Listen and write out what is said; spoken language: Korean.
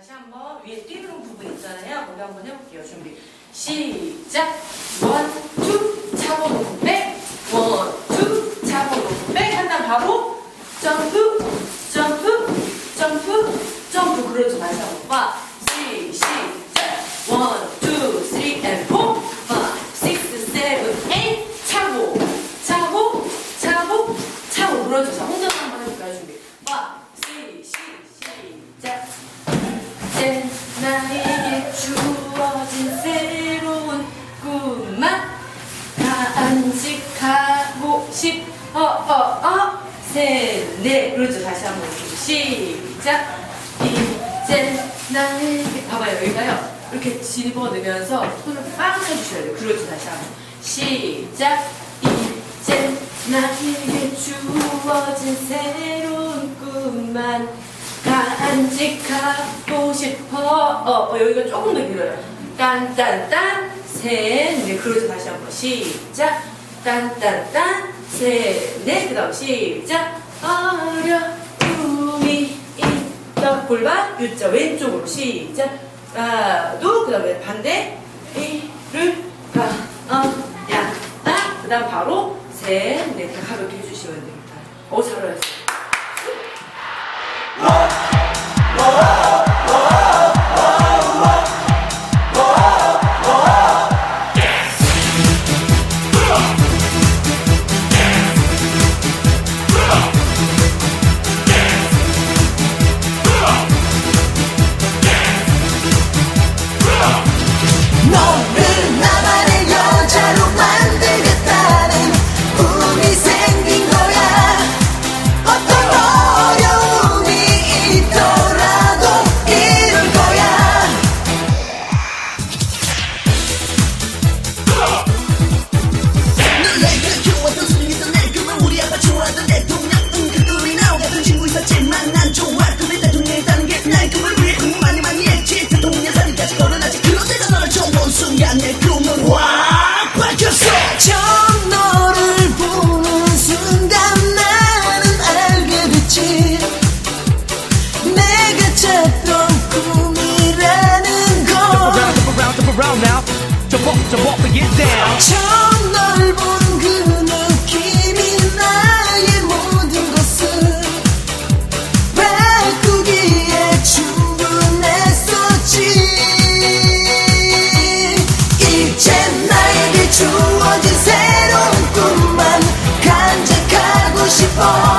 다시 한번 위에 뛰는 부분 있잖아요. 거기 한번 해볼게요. 준비. 시작. 원, 투, 잡아놓고 백. 원, 투, 잡아놓고 백. 한 다음 바로 점프, 점프, 점프. 그렇죠. 다시 한번 봐. 시, 시작. 원, 투, 쓰리, 앤 포. 파, 식스, 세븐, 에잇. 차고, 차고, 차고, 차고. 그렇죠. 자, 혼자 한번 해볼까요? 준비. 파, 시, 시, 시작. 이제 나에게 주어진 새로운 꿈만 간직하고 싶어 어, 어. 셋넷 그렇죠. 다시 한번 시작. 이제 나에게 봐봐요. 여기가요. 이렇게 집어넣으면서 손을 빵 쳐주셔야 돼요. 그렇죠. 다시 한번. 시작. 이제 나에게 주어진 새로운 꿈만 간직하고 싶어. 어, 어, 여기가 조금 더 길어요. 딴딴딴. 셋, 네, 그러죠. 다시 한번 시작. 딴딴딴 셋, 넷, 그 다음 시작. 어려움이 있던 골반, U자 왼쪽으로 시작. 라도, 그 다음에 반대. 이를 가, 어, 야, 아, 그 다음 바로 셋, Jump up, and get down. 본그 느낌이 나의 모든 것을 바꾸기에 충분했었지 이제 나에게 주어진 새로운 꿈만 간직하고 싶어